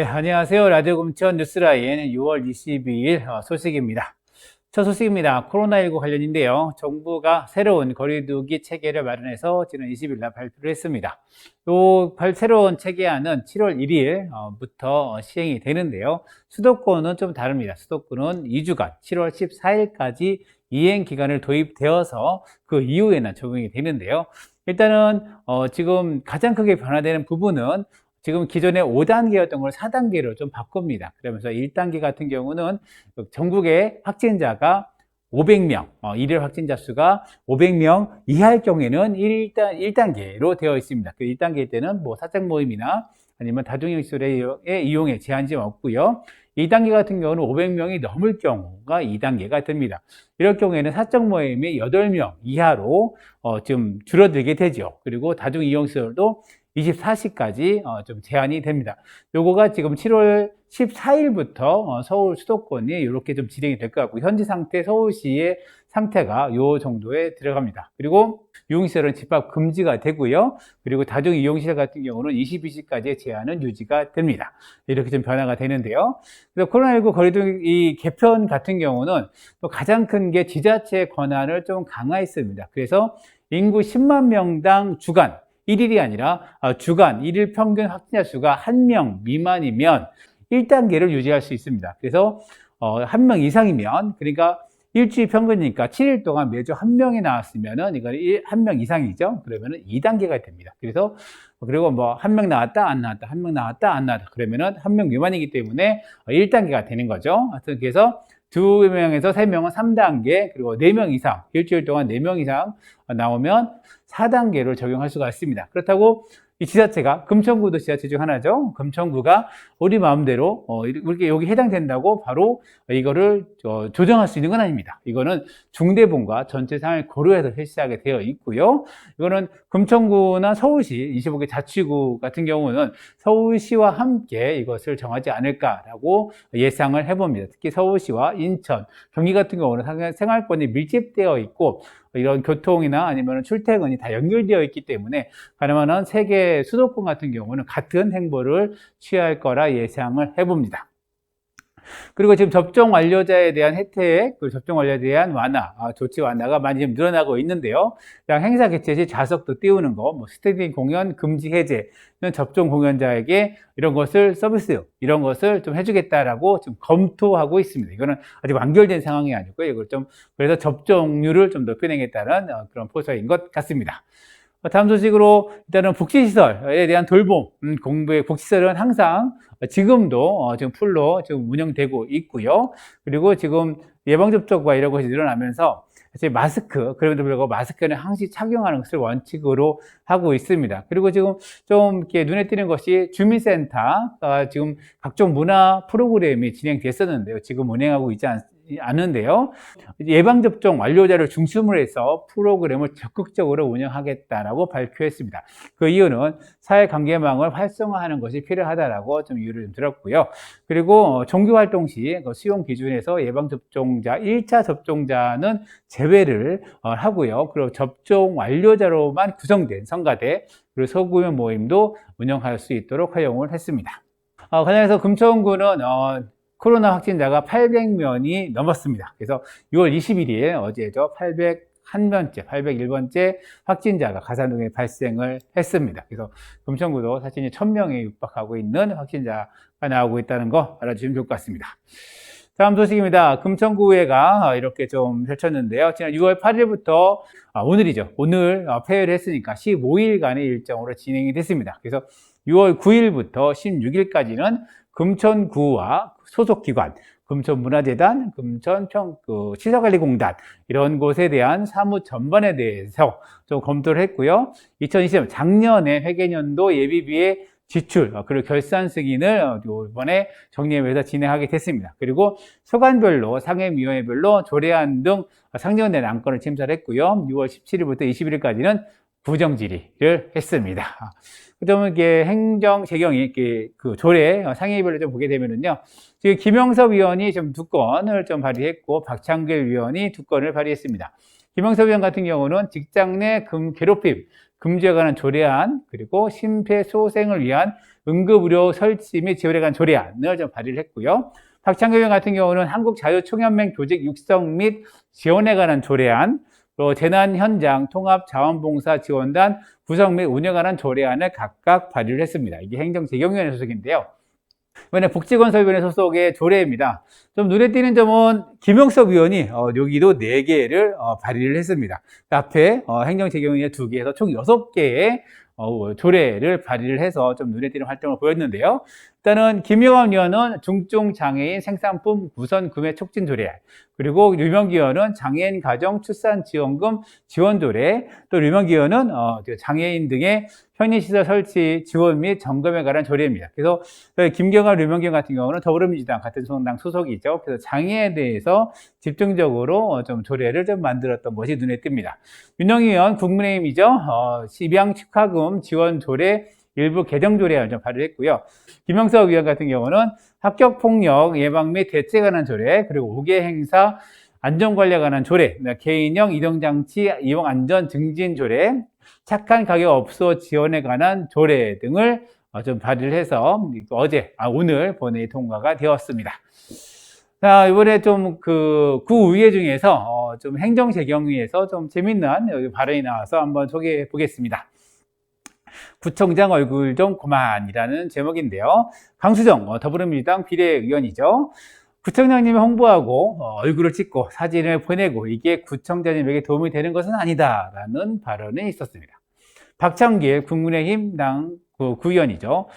네, 안녕하세요. 라디오 금천 뉴스라인 6월 22일 어, 소식입니다. 첫 소식입니다. 코로나19 관련인데요. 정부가 새로운 거리두기 체계를 마련해서 지난 20일 날 발표를 했습니다. 요 발- 새로운 체계안은 7월 1일부터 시행이 되는데요. 수도권은 좀 다릅니다. 수도권은 2주간 7월 14일까지 이행 기간을 도입되어서 그 이후에는 적용이 되는데요. 일단은 어, 지금 가장 크게 변화되는 부분은 지금 기존에 5단계였던 걸 4단계로 좀 바꿉니다. 그러면서 1단계 같은 경우는 전국의 확진자가 500명, 어, 일일 확진자 수가 500명 이하일 경우에는 1단, 1단계로 되어 있습니다. 그 1단계일 때는 뭐 사적 모임이나 아니면 다중이용시설의 이용에 제한이 좀 없고요. 2단계 같은 경우는 500명이 넘을 경우가 2단계가 됩니다. 이럴 경우에는 사적 모임이 8명 이하로 어, 좀 줄어들게 되죠. 그리고 다중 이용시설도 24시까지 어, 좀 제한이 됩니다. 요거가 지금 7월 14일부터 어, 서울 수도권이 이렇게 좀 진행이 될 것 같고 현재 상태 서울시의 상태가 요 정도에 들어갑니다. 그리고 유흥시설은 집합 금지가 되고요. 그리고 다중 이용시설 같은 경우는 22시까지의 제한은 유지가 됩니다. 이렇게 좀 변화가 되는데요. 그래서 코로나19 거리두기 개편 같은 경우는 또 가장 큰 게 지자체의 권한을 좀 강화했습니다. 그래서 인구 10만 명당 주간 1일이 아니라 어, 주간 1일 평균 확진자 수가 1명 미만이면 1단계를 유지할 수 있습니다. 그래서 어, 1명 이상이면 그러니까 일주일 평균이니까 7일 동안 매주 한 명이 나왔으면은 이건 한 명 이상이죠. 그러면은 2단계가 됩니다. 그래서 그리고 뭐 한 명 나왔다 안 나왔다 한 명 나왔다 안 나왔다 그러면은 한 명 미만이기 때문에 1단계가 되는 거죠. 하여튼 그래서 두 명에서 세 명은 3단계 그리고 네명 이상 일주일 동안 네명 이상 나오면 4단계를 적용할 수가 있습니다. 그렇다고 이 지자체가 금천구도 지자체 중 하나죠. 금천구가 우리 마음대로 어, 이렇게 여기 해당된다고 바로 이거를 어, 조정할 수 있는 건 아닙니다. 이거는 중대본과 전체 상황을 고려해서 실시하게 되어 있고요. 이거는 금천구나 서울시 25개 자치구 같은 경우는 서울시와 함께 이것을 정하지 않을까라고 예상을 해봅니다. 특히 서울시와 인천, 경기 같은 경우는 생활권이 밀집되어 있고 이런 교통이나 아니면 출퇴근이 다 연결되어 있기 때문에 가능한 세계 수도권 같은 경우는 같은 행보를 취할 거라 예상을 해봅니다. 그리고 지금 접종 완료자에 대한 혜택, 그리고 접종 완료에 대한 완화, 아, 조치 완화가 많이 좀 늘어나고 있는데요. 그냥 행사 개최 시 좌석도 띄우는 거, 뭐 스테이딩 공연 금지 해제, 접종 공연자에게 이런 것을 서비스, 이런 것을 좀 해주겠다라고 좀 검토하고 있습니다. 이거는 아직 완결된 상황이 아니고요. 이걸 좀, 그래서 접종률을 좀 높여내겠다는 어, 그런 포석인 것 같습니다. 다음 소식으로 일단은 복지시설에 대한 돌봄, 음, 공부의 복지시설은 항상 지금도 어, 지금 풀로 지금 운영되고 있고요. 그리고 지금 예방접종과 이런 것이 늘어나면서 사실 마스크, 그럼에도 불구하고 마스크는 항시 착용하는 것을 원칙으로 하고 있습니다. 그리고 지금 좀 이렇게 눈에 띄는 것이 주민센터, 어, 지금 각종 문화 프로그램이 진행됐었는데요. 지금 운행하고 있지 않습니다. 않은데요. 예방접종 완료자를 중심으로 해서 프로그램을 적극적으로 운영하겠다라고 발표했습니다. 그 이유는 사회 관계망을 활성화하는 것이 필요하다라고 좀 이유를 좀 들었고요. 그리고 종교 활동 시그 수용 기준에서 예방접종자, 1차 접종자는 제외를 어, 하고요. 그리고 접종 완료자로만 구성된 성가대, 그리고 소규모 모임도 운영할 수 있도록 허용을 했습니다. 어, 관련해서 금천구는 어, 코로나 확진자가 800명이 넘었습니다. 그래서 6월 21일 어제죠. 801번째, 801번째 확진자가 가산동에 발생을 했습니다. 그래서 금천구도 사실 1000명에 육박하고 있는 확진자가 나오고 있다는 거 알아주시면 좋을 것 같습니다. 다음 소식입니다. 금천구회가 이렇게 좀 펼쳤는데요. 지난 6월 8일부터 아, 오늘이죠. 오늘 폐회를 했으니까 15일간의 일정으로 진행이 됐습니다. 그래서 6월 9일부터 16일까지는 금천구와 소속기관, 금천문화재단, 금천평, 그, 시설관리공단, 이런 곳에 대한 사무 전반에 대해서 좀 검토를 했고요. 2020년 작년에 회계년도 예비비의 지출, 어, 그리고 결산 승인을 이번에 정리해서 진행하게 됐습니다. 그리고 소관별로, 상임위원회별로 조례안 등 상정된 안건을 심사를 했고요. 6월 17일부터 21일까지는 부정 질의를 했습니다. 그러면 이게 행정 재경이 이렇게 그 조례 상임위별로 좀 보게 되면은요. 지금 김영섭 위원이 좀 두 건을 좀 발의했고 박창길 위원이 두 건을 발의했습니다. 김영섭 위원 같은 경우는 직장 내 금 괴롭힘, 금지에 관한 조례안, 그리고 심폐소생을 위한 응급의료 설치 및 지원에 관한 조례안을 좀 발의를 했고요. 박창규 의원 같은 경우는 한국자유총연맹 조직 육성 및 지원에 관한 조례안, 또 재난 현장 통합 자원봉사 지원단 구성 및 관한 조례안을 각각 발의를 했습니다. 이게 행정재경위원회 소속인데요. 이번에 복지건설위원회 소속의 조례입니다. 좀 눈에 띄는 점은 김영석 의원이 어, 여기도 4개를 어, 발의를 했습니다. 그 앞에 어, 행정재경위원회 2개에서 총 6개의 어, 조례를 발의를 해서 좀 눈에 띄는 활동을 보였는데요. 일단은 김영환 의원은 중증 장애인 생산품 우선 구매 촉진 조례, 그리고 류명기 의원은 장애인 가정 출산 지원금 지원 조례, 또 류명기 의원은 어, 장애인 등의 편의시설 설치 지원 및 점검에 관한 조례입니다. 그래서 김경환, 류명기 의원 같은 경우는 더불어민주당 같은 정당 소속이죠. 그래서 장애에 대해서 집중적으로 어, 좀 조례를 좀 만들었던 것이 눈에 띕니다. 윤영희 의원 국민의힘이죠. 어, 입양 축하금 지원 조례 일부 개정 조례안을 좀 발의했고요. 김영석 의원 같은 경우는 합격 폭력 예방 및 대책에 관한 조례, 그리고 5개 행사 안전 관리에 관한 조례, 개인형 이동 장치 이용 안전 증진 조례, 착한 가격 업소 지원에 관한 조례 등을 어, 좀 발의를 해서 어제, 아, 오늘 본회의 통과가 되었습니다. 자, 이번에 좀 그 구의회 중에서 어, 좀 행정 재경위에서 좀 재밌는 발언이 나와서 한번 소개해 보겠습니다. 구청장 얼굴 좀 그만이라는 제목인데요. 강수정 어, 더불어민주당 비례의원이죠. 구청장님이 홍보하고 어, 얼굴을 찍고 사진을 보내고 이게 구청장님에게 도움이 되는 것은 아니다라는 발언이 있었습니다. 박창길 국민의힘 당 구의원이죠.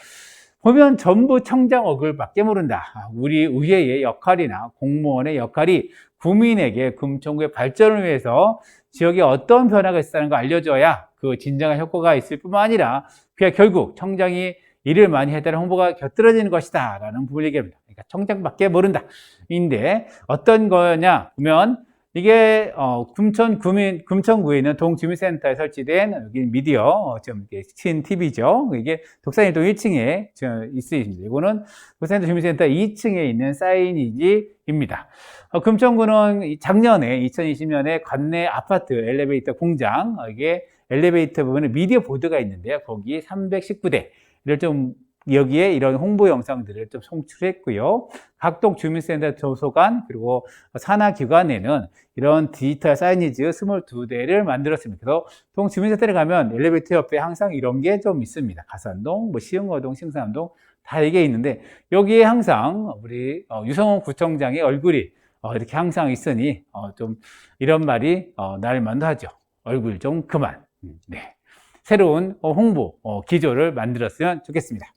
보면 전부 청장 얼굴밖에 모른다. 우리 의회의 역할이나 공무원의 역할이 국민에게 금천구의 발전을 위해서 지역에 어떤 변화가 있다는 걸 알려줘야 그 진정한 효과가 있을 뿐만 아니라 그게 결국 청장이 일을 많이 했다는 홍보가 곁들여지는 것이다 라는 부분을 얘기합니다. 그러니까 청장밖에 모른다. 인데 어떤 거냐 보면 이게 어, 금천 구민 금천구에 있는 동주민센터에 설치된 여기 미디어 어, 좀친 TV죠. 이게 독산일동 1층에 있습니다. 이거는 독산일동 주민센터 2층에 있는 사이니지입니다. 어, 금천구는 작년에 2020년에 관내 아파트 엘리베이터 공장 어, 이게 엘리베이터 부분에 미디어 보드가 있는데요. 거기 319대 를 좀 여기에 이런 홍보 영상들을 좀 송출했고요. 각동 주민센터 도서관 그리고 산하기관에는 이런 디지털 사이니즈 22대를 만들었습니다. 그래서 동 주민센터에 가면 엘리베이터 옆에 항상 이런 게 좀 있습니다. 가산동, 뭐 시흥어동, 신사암동 다 이게 있는데 여기에 항상 우리 어, 유성원 구청장의 얼굴이 어, 이렇게 항상 있으니 어, 좀 이런 말이 날만도 하죠. 얼굴 좀 그만. 음, 네. 새로운 홍보 기조를 만들었으면 좋겠습니다.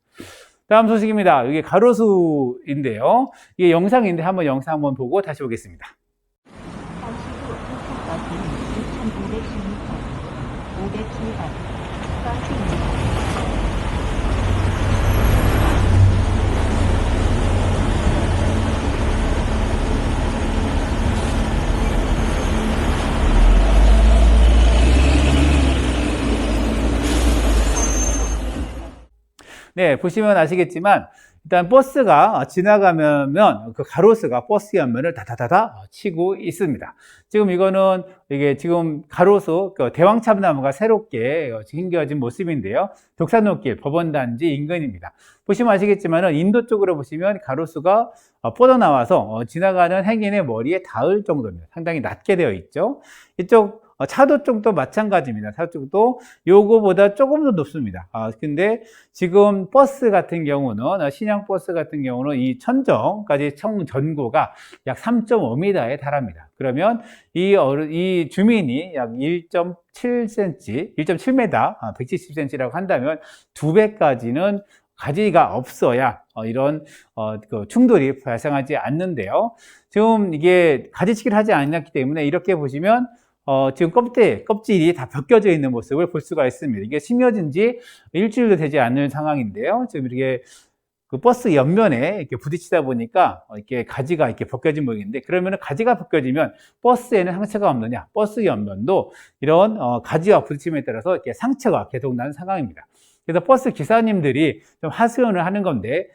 다음 소식입니다. 이게 가로수인데요. 이게 영상인데 한번 영상 한번 보고 다시 오겠습니다. 잠시 후 북한까지 6,510m, 500km 앞, 가스입니다. 네, 보시면 아시겠지만 일단 버스가 지나가면 그 가로수가 버스 옆면을 다다다다 치고 있습니다. 지금 이거는 이게 지금 가로수 그 대왕참나무가 새롭게 힘겨진 모습인데요. 독산로길 법원단지 인근입니다. 보시면 아시겠지만 인도 쪽으로 보시면 가로수가 뻗어나와서 어, 지나가는 행인의 머리에 닿을 정도입니다. 상당히 낮게 되어 있죠. 이쪽 어, 차도 쪽도 마찬가지입니다. 차도 쪽도 요거보다 조금 더 높습니다. 아, 근데 지금 버스 같은 경우는, 어, 신형 버스 같은 경우는 이 천정까지 총 전고가 약 3.5m에 달합니다. 그러면 이, 어른, 이 주민이 약 1.7cm, 1.7m, 170cm라고 한다면 두 배까지는 가지가 없어야 어, 이런 어, 그 충돌이 발생하지 않는데요. 지금 이게 가지치기를 하지 않았기 때문에 이렇게 보시면 어, 지금 껍질, 껍질이 다 벗겨져 있는 모습을 볼 수가 있습니다. 이게 심겨진 지 일주일도 되지 않는 상황인데요. 지금 이렇게 그 버스 옆면에 이렇게 부딪히다 보니까 이렇게 가지가 이렇게 벗겨진 모양인데 그러면 가지가 벗겨지면 버스에는 상처가 없느냐? 버스 옆면도 이런 어, 가지와 부딪힘에 따라서 이렇게 상처가 계속 나는 상황입니다. 그래서 버스 기사님들이 좀 하소연을 하는 건데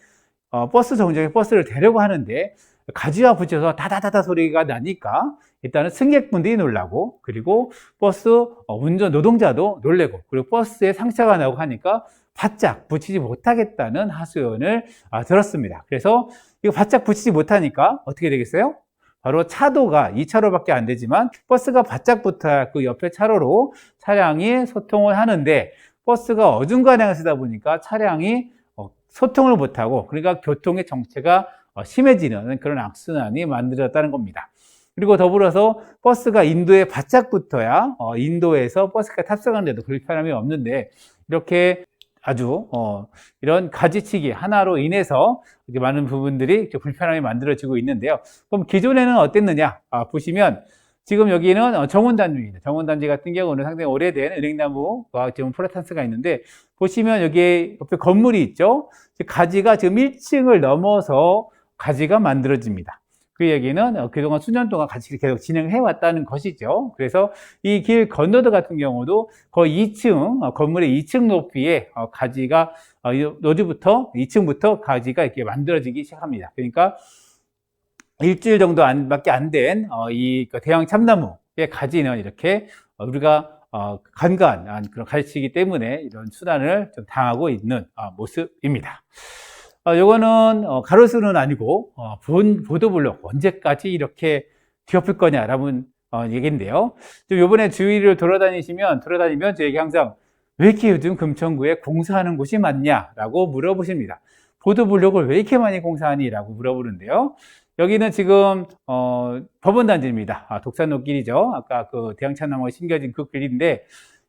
어, 버스 정류장에 버스를 대려고 하는데 가지와 붙여서 다다다다 소리가 나니까 일단은 승객분들이 놀라고 그리고 버스 어, 운전 노동자도 놀래고 그리고 버스에 상처가 나고 하니까 바짝 붙이지 못하겠다는 하소연을 아, 들었습니다. 그래서 이거 바짝 붙이지 못하니까 어떻게 되겠어요? 바로 차도가 2차로밖에 안 되지만 버스가 바짝 붙어야 그 옆에 차로로 차량이 소통을 하는데 버스가 어중간하게 쓰다 보니까 차량이 어, 소통을 못하고 그러니까 교통의 정체가 어, 심해지는 그런 악순환이 만들어졌다는 겁니다. 그리고 더불어서 버스가 인도에 바짝 붙어야 어, 인도에서 버스가 탑승하는데도 불편함이 없는데 이렇게 아주 어, 이런 가지치기 하나로 인해서 많은 부분들이 불편함이 만들어지고 있는데요. 그럼 기존에는 어땠느냐? 아, 보시면 지금 여기는 어, 정원단지입니다. 정원단지 같은 경우는 상당히 오래된 은행나무와 지금 플라탄스가 있는데 보시면 여기에 옆에 건물이 있죠. 가지가 지금 1층을 넘어서 가지가 만들어집니다. 그 얘기는 어, 그동안 수년 동안 같이 계속 진행해 왔다는 것이죠. 그래서 이 길 건너드 같은 경우도 거의 2층, 어, 건물의 2층 높이의 어, 가지가 어, 이 노드부터 2층부터 가지가 이렇게 만들어지기 시작합니다. 그러니까 일주일 정도 안, 밖에 안 된, 어, 이 대형 참나무의 가지는 이렇게 어, 우리가 어, 간간한 그런 가지치기 때문에 이런 수단을 좀 당하고 있는 어, 모습입니다. 어, 요거는 어, 가로수는 아니고 어, 본 보도블록 언제까지 이렇게 뒤엎을 거냐라는 어, 얘기인데요. 좀 요번에 주위를 돌아다니시면 돌아다니면 저에게 항상 왜 이렇게 요즘 금천구에 공사하는 곳이 많냐라고 물어보십니다. 보도블록을 왜 이렇게 많이 공사하니라고 물어보는데요. 여기는 지금 어, 법원 단지입니다. 아, 독산로 길이죠. 아까 그 대형차나무가 심겨진 그 길인데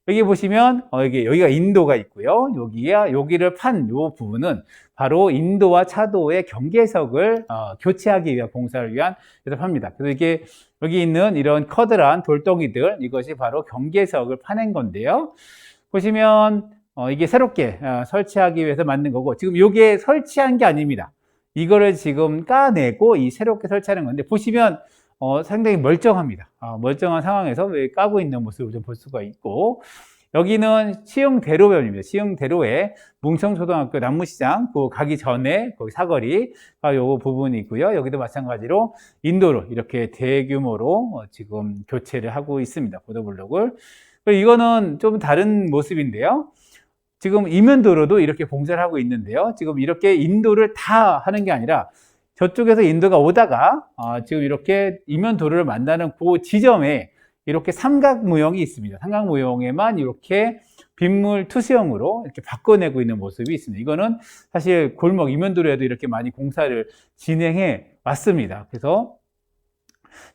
여기 보시면 어, 여기 여기가 인도가 있고요. 여기야 여기를 판 요 부분은 바로 인도와 차도의 경계석을 어, 교체하기 위한 공사를 위한 팝니다. 그래서 이게 여기 있는 이런 커다란 돌덩이들 이것이 바로 경계석을 파낸 건데요. 보시면 어, 이게 새롭게 어, 설치하기 위해서 만든 거고 지금 이게 설치한 게 아닙니다. 이거를 지금 까내고 이 새롭게 설치하는 건데 보시면 어, 상당히 멀쩡합니다. 어, 멀쩡한 상황에서 왜 까고 있는 모습을 좀 볼 수가 있고 여기는 시흥대로변입니다. 시흥대로에 뭉성초등학교 남무시장 그 가기 전에 거기 사거리가 요 부분이 있고요. 여기도 마찬가지로 인도로 이렇게 대규모로 어, 지금 교체를 하고 있습니다. 보도블록을. 이거는 좀 다른 모습인데요. 지금 이면도로도 이렇게 봉사를 하고 있는데요. 지금 이렇게 인도를 다 하는 게 아니라 저쪽에서 인도가 오다가 어, 지금 이렇게 이면 도로를 만나는 그 지점에 이렇게 삼각 모형이 있습니다. 삼각 모형에만 이렇게 빗물 투수형으로 이렇게 바꿔내고 있는 모습이 있습니다. 이거는 사실 골목 이면도로에도 이렇게 많이 공사를 진행해 왔습니다. 그래서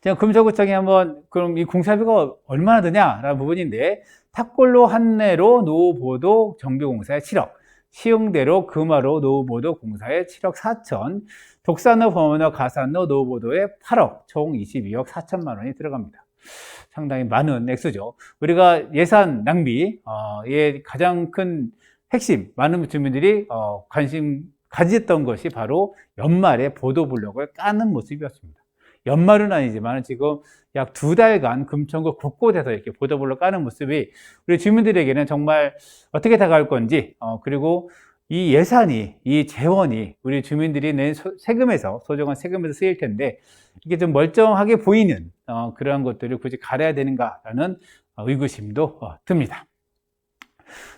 제가 금서구청에 한번 그럼 이 공사비가 얼마나 드냐라는 부분인데 탑골로 한내로 노후보도 정비공사에 7억, 시흥대로 금화로 노후보도 공사에 7억 4천, 독산로 범원로 가산로 노후보도에 8억, 총 22억 4천만 원이 들어갑니다. 상당히 많은 액수죠. 우리가 예산 낭비의 가장 큰 핵심, 많은 주민들이 어, 관심 가졌던 것이 바로 연말에 보도블록을 까는 모습이었습니다. 연말은 아니지만 지금 약 두 달간 금천구 곳곳에서 이렇게 보도블록 까는 모습이 우리 주민들에게는 정말 어떻게 다가올 건지, 어, 그리고 이 예산이, 이 재원이 우리 주민들이 낸 소- 세금에서, 소정한 세금에서 쓰일 텐데, 이게 좀 멀쩡하게 보이는, 어, 그런 것들을 굳이 가려야 되는가라는 어, 의구심도 어, 듭니다.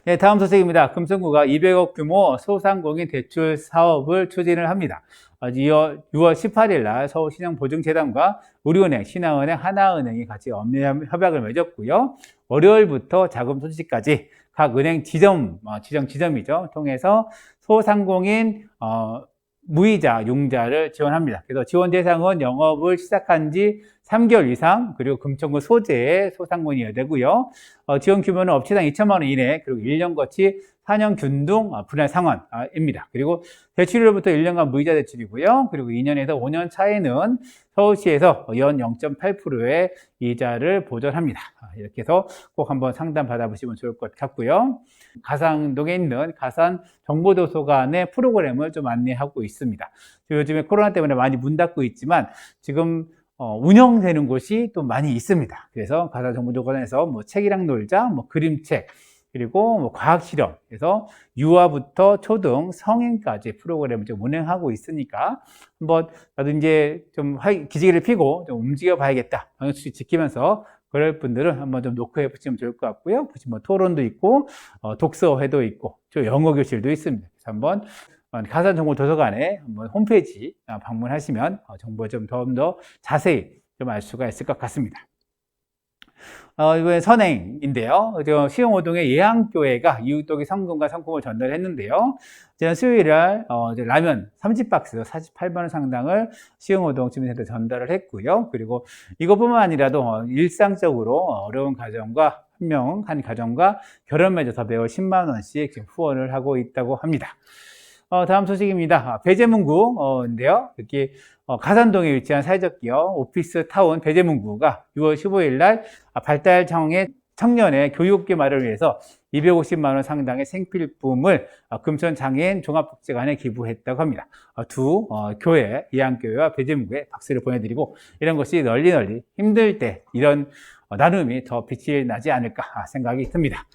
네, 다음 소식입니다. 금천구가 200억 규모 소상공인 대출 사업을 추진을 합니다. 6월, 6월 18일 날 서울신용보증재단과 우리은행, 신한은행, 하나은행이 같이 협약을 맺었고요. 월요일부터 자금 손실까지 각 은행 지점, 어, 지정 지점이죠. 통해서 소상공인 어, 무이자, 융자를 지원합니다. 그래서 지원 대상은 영업을 시작한 지 3개월 이상, 그리고 금천구 소재의 소상공인이어야 되고요. 어, 지원 규모는 업체당 2천만 원 이내, 그리고 1년 거치 4년 균등 어, 분할 상환입니다. 그리고 대출료부터 1년간 무이자 대출이고요. 그리고 2년에서 5년 차에는 서울시에서 연 0.8%의 이자를 보전합니다. 아, 이렇게 해서 꼭 한번 상담 받아보시면 좋을 것 같고요. 가상동에 있는 가산 정보도서관의 프로그램을 좀 안내하고 있습니다. 요즘에 코로나 때문에 많이 문 닫고 있지만 지금 어, 운영되는 곳이 또 많이 있습니다. 그래서 가상정보도서관에서 뭐 책이랑 놀자, 뭐 그림책, 그리고 뭐 과학 실험에서 유아부터 초등 성인까지 프로그램을 좀 운행하고 있으니까 한번 나도 이제 좀 화- 기지개를 피고 좀 움직여 봐야겠다. 방역수칙 지키면서 그럴 분들은 한번 좀 노크해 보시면 좋을 것 같고요. 보시면 뭐 토론도 있고 어, 독서회도 있고 또 영어 교실도 있습니다. 그래서 한번 어, 가산정보 도서관에 한번 홈페이지 아, 방문하시면 어, 정보 좀더더 자세히 좀 알 수가 있을 것 같습니다. 어, 이번에 선행인데요. 저 시흥오동의 예양교회가 이웃독이 성금과 상품을 전달했는데요. 지난 수요일 날, 어, 라면 30박스 48만원 상당을 시흥오동 주민센터 전달을 했고요. 그리고 이것뿐만 아니라도 어, 일상적으로 어려운 가정과 한 명, 한 가정과 결혼 맺어서 매월 10만원씩 지금 후원을 하고 있다고 합니다. 어, 다음 소식입니다. 아, 배재문구인데요. 여기 어, 가산동에 위치한 사회적 기업 오피스 타운 배재문구가 6월 15일 날 아, 발달 장애 청년의 교육 개발을 위해서 250만 원 상당의 생필품을 어, 금천 장애인 종합복지관에 기부했다고 합니다. 어, 두 어, 교회, 이양교회와 배재문구에 박수를 보내드리고 이런 것이 널리 널리 힘들 때 이런 어, 나눔이 더 빛이 나지 않을까 아, 생각이 듭니다.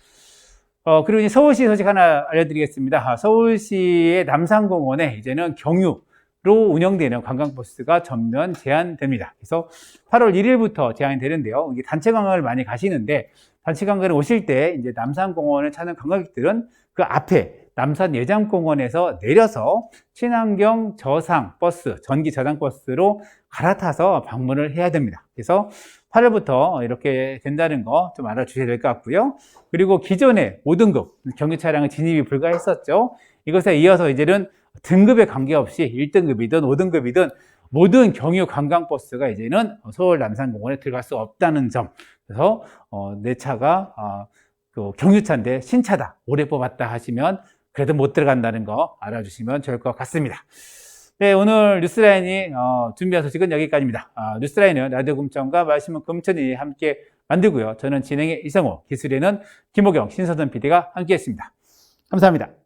어, 그리고 이제 서울시 소식 하나 알려드리겠습니다. 아, 서울시의 남산공원에 이제는 경유로 운영되는 관광버스가 전면 제한됩니다. 그래서 8월 1일부터 제한이 되는데요. 이게 단체 관광을 많이 가시는데 단체 관광을 오실 때 이제 남산공원을 찾는 관광객들은 그 앞에 남산 예장공원에서 내려서 친환경 저상 버스, 전기 저상 버스로 갈아타서 방문을 해야 됩니다. 그래서 8월부터 이렇게 된다는 거 좀 알아주셔야 될 것 같고요. 그리고 기존에 5등급 경유 차량은 진입이 불가했었죠. 이것에 이어서 이제는 등급에 관계없이 1등급이든 5등급이든 모든 경유 관광버스가 이제는 서울 남산공원에 들어갈 수 없다는 점. 그래서 어, 내 차가 어, 그 경유차인데 신차다. 올해 뽑았다 하시면 그래도 못 들어간다는 거 알아주시면 좋을 것 같습니다. 네, 오늘 뉴스라인이 어, 준비한 소식은 여기까지입니다. 아, 뉴스라인은 라디오 금천과 말씀은 금천이 함께 만들고요. 저는 진행의 이성호, 기술에는 김호경, 신서준 PD가 함께했습니다. 감사합니다.